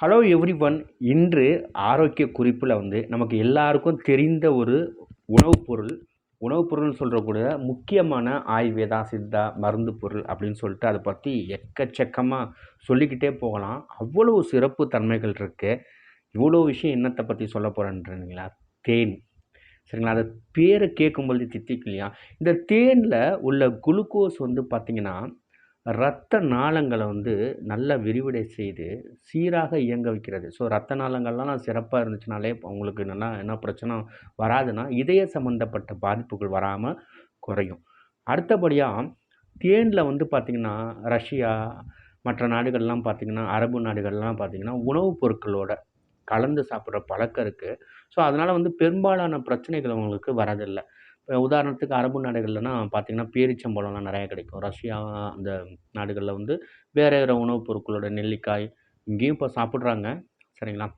Hello every one இன்று ஆரோக்கிய குறிப்பில் வந்து நமக்கு எல்லாருக்கும் தெரிந்த ஒரு உணவுப் பொருள் உணவுப் பொருள்னு சொல்கிற கூட முக்கியமான ஆயுர்வேதா சித்தா மருந்து பொருள் அப்படின்னு சொல்லிட்டு அதை பற்றி எக்கச்சக்கமாக சொல்லிக்கிட்டே போகலாம். அவ்வளோ சிறப்பு தன்மைகள் இருக்குது இவ்வளோ விஷயம் என்னத்தை பற்றி சொல்ல போகிறேன்றீங்களா தேன். சரிங்களா? அதை பேரை கேட்கும்பொழுது தித்திக்கலையா இந்த தேனில் உள்ள குளுக்கோஸ் வந்து பார்த்திங்கன்னா இரத்த நாளங்களை வந்து நல்லா விரிவடை செய்து சீராக இயங்க வைக்கிறது. ஸோ இரத்த நாளங்கள்லாம் சிறப்பாக இருந்துச்சுனாலே உங்களுக்கு நல்லா என்ன பிரச்சனை வராதுன்னா இதய சம்மந்தப்பட்ட பாதிப்புகள் வராமல் குறையும். அடுத்தபடியாக தேனில் வந்து பார்த்திங்கன்னா ரஷ்யா மற்ற நாடுகள்லாம் பார்த்திங்கன்னா அரபு நாடுகள்லாம் பார்த்திங்கன்னா உணவுப் பொருட்களோட கலந்து சாப்பிட்ற பழக்கம் இருக்குது ஸோ அதனால் வந்து பெரும்பாலான பிரச்சனைகள் அவங்களுக்கு வரதில்லை. இப்போ உதாரணத்துக்கு அரபு நாடுகள்லனா பார்த்திங்கன்னா பேரிச்சம்பழம்லாம் நிறையா கிடைக்கும். ரஷ்யா அந்த நாடுகளில் வந்து வேறு வேறு உணவுப் பொருட்களோட நெல்லிக்காய் இங்கேயும் இப்போ சாப்பிட்றாங்க. சரிங்களா?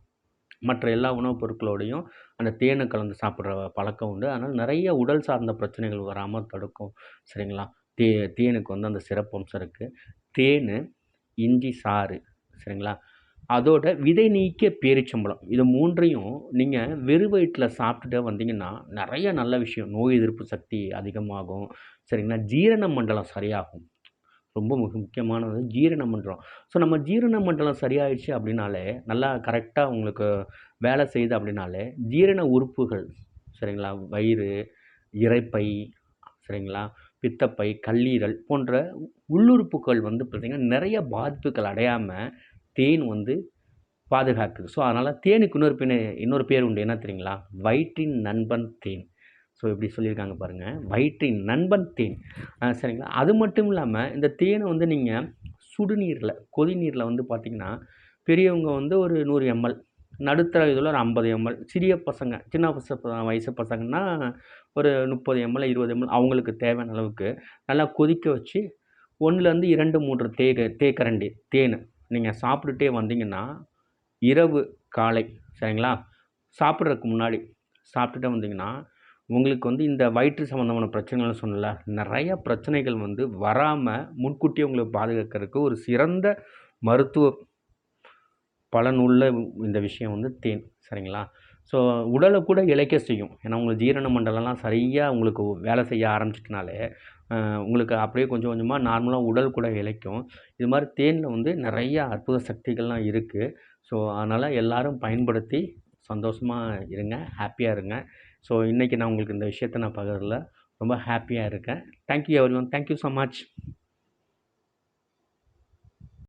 மற்ற எல்லா உணவுப் பொருட்களோடையும் அந்த தேனை கலந்து சாப்பிட்ற பழக்கம் உண்டு. அதனால் நிறைய உடல் சார்ந்த பிரச்சனைகள் வராமல் தடுக்கும். சரிங்களா? தே தேனுக்கு வந்து அந்த சிறப்பம்சம் இருக்குது தேன் இஞ்சி சாறு. சரிங்களா? அதோட விதை நீக்கிய பேரிச்சம்பழம். இது மூன்றையும் நீங்கள் வெறும் வயிற்றில் சாப்பிட்டுட்டே வந்தீங்கன்னா நிறைய நல்ல விஷயம். நோய் எதிர்ப்பு சக்தி அதிகமாகும். சரிங்களா? ஜீரண மண்டலம் சரியாகும். ரொம்ப மிக முக்கியமானது ஜீரண மண்டலம். ஸோ நம்ம ஜீரண மண்டலம் சரியாயிடுச்சு அப்படின்னாலே நல்லா கரெக்டாக உங்களுக்கு வேலை செய்யுது அப்படின்னாலே ஜீரண உறுப்புகள் சரிங்களா? வயிறு இறைப்பை சரிங்களா? பித்தப்பை கல்லீரல் போன்ற உள்ளுறுப்புகள் வந்து பார்த்திங்கன்னா நிறைய பாதிப்புகள் அடையாமல் தேன் வந்து பாதுகாக்குது. ஸோ அதனால் தேனுக்கு இன்னொரு பின்ன இன்னொரு பேர் உண்டு. என்ன தெரியுங்களா? வயிற்றின் நண்பன் தேன். ஸோ இப்படி சொல்லியிருக்காங்க பாருங்கள் வயிற்றின் நண்பன் தேன். சரிங்களா? அது மட்டும் இல்லாமல் இந்த தேனை வந்து நீங்கள் சுடுநீரில் கொதிநீரில் வந்து பார்த்திங்கன்னா பெரியவங்க வந்து ஒரு நூறு எம்எல் நடுத்தர இதில் ஒரு ஐம்பது எம்எல் சிறிய பசங்க சின்ன பச வயசு பசங்கன்னா ஒரு முப்பது எம்எல் இருபது எம்எல் அவங்களுக்கு தேவையான அளவுக்கு நல்லா கொதிக்க வச்சு ஒன்றுலேருந்து இரண்டு மூன்று தேக தேக்கரண்டி தேன். நீங்கள் சாப்பிட்டுட்டே வந்தீங்கன்னா இரவு காலை சரிங்களா? சாப்பிட்றதுக்கு முன்னாடி சாப்பிட்டுட்டே வந்தீங்கன்னா உங்களுக்கு வந்து இந்த வயிற்று சம்மந்தமான பிரச்சனைகள் சொன்னல நிறைய பிரச்சனைகள் வந்து வராமல் முன்கூட்டியே உங்களை பாதுகாக்கிறதுக்கு ஒரு சிறந்த மருத்துவ பலனுள்ள இந்த விஷயம் வந்து தேன் சரிங்களா? ஸோ உடலை கூட இழைக்க செய்யும். ஏன்னா உங்களுக்கு ஜீரண மண்டலம்லாம் சரியாக உங்களுக்கு வேலை செய்ய ஆரம்பிச்சிட்டனாலே உங்களுக்கு அப்படியே கொஞ்சம் கொஞ்சமாக நார்மலாக உடல் கூட இழைக்கும். இது மாதிரி தேனில் வந்து நிறையா அற்புத சக்திகள்லாம் இருக்குது ஸோ அதனால் எல்லோரும் பயன்படுத்தி சந்தோஷமாக இருங்க ஹாப்பியாக இருங்க. ஸோ இன்றைக்கி நான் உங்களுக்கு இந்த விஷயத்த நான் பகிரல ரொம்ப ஹாப்பியாக இருக்கேன். Thank you everyone thank you so much